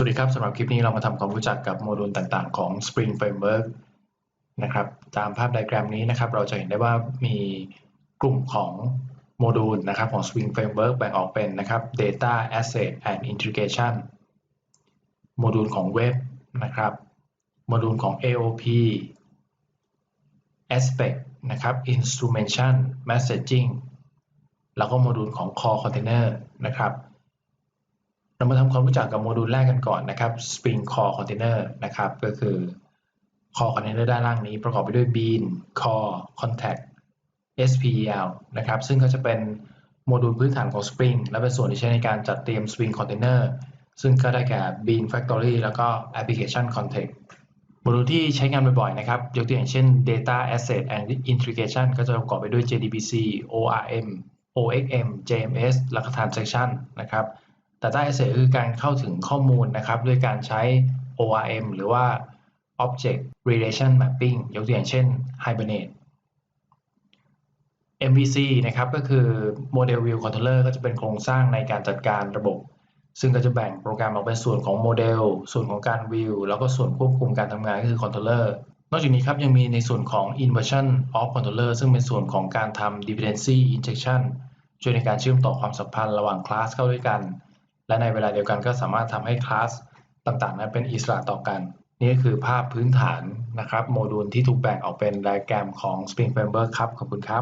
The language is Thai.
สวัสดีครับสำหรับคลิปนี้เรามาทำความรู้จักกับโมดูลต่างๆ ของ Spring Framework นะครับตามภาพไดแกรมนี้นะครับเราจะเห็นได้ว่ามีกลุ่มของโมดูลนะครับของ Spring Framework แบ่งออกเป็นนะครับ Data Asset and Integration โมดูลของเว็บนะครับโมดูลของ AOP Aspect นะครับ Instrumentation Messaging แล้วก็โมดูลของ Core Container นะครับ เรามาทำความรู้จักกับโมดูลแรกกันก่อนนะครับ Spring Core Container นะครับ ก็คือ Core Container ด้านล่างนี้ประกอบไปด้วย Bean Core Contact SPL นะครับ ซึ่งก็จะเป็นโมดูลพื้นฐานของ Spring และเป็นส่วนที่ใช้ในการจัดเตรียม Spring Container ซึ่งก็ได้แก่ Bean Factory แล้วก็ Application Context โมดูลที่ใช้งานบ่อยๆ นะครับ ยกตัวอย่างเช่น Data Asset and Integration ก็จะประกอบไปด้วย JDBC ORM OXM JMS แล้วก็ Transaction นะครับ Data Asset คือการเข้าถึงข้อมูลนะครับด้วยการใช้ ORM หรือว่า Object Relation Mapping ยกตัวอย่างเช่น Hibernate MVC นะครับก็คือ Model View Controller ก็จะเป็นโครงสร้างในการจัดการระบบ ซึ่งก็จะแบ่งโปรแกรมออกเป็นส่วนของโมเดลส่วนของการ View แล้วก็ส่วนควบคุมการทำงานก็คือ Controller นอกจากนี้ครับยังมีในส่วนของ Inversion of Controller ซึ่งเป็นส่วนของการทำ Dependency Injection ช่วยในการเชื่อมต่อความสัมพันธ์ระหว่างคลาสเข้าด้วยกัน และในเวลาเดียวกันก็สามารถทำให้คลาสต่างๆนั้นเป็นอิสระต่อกัน นี่ก็คือภาพพื้นฐานนะครับ โมดูลที่ถูกแบ่งออกเป็นไดแกรมของ Spring Framework ครับ ขอบคุณครับ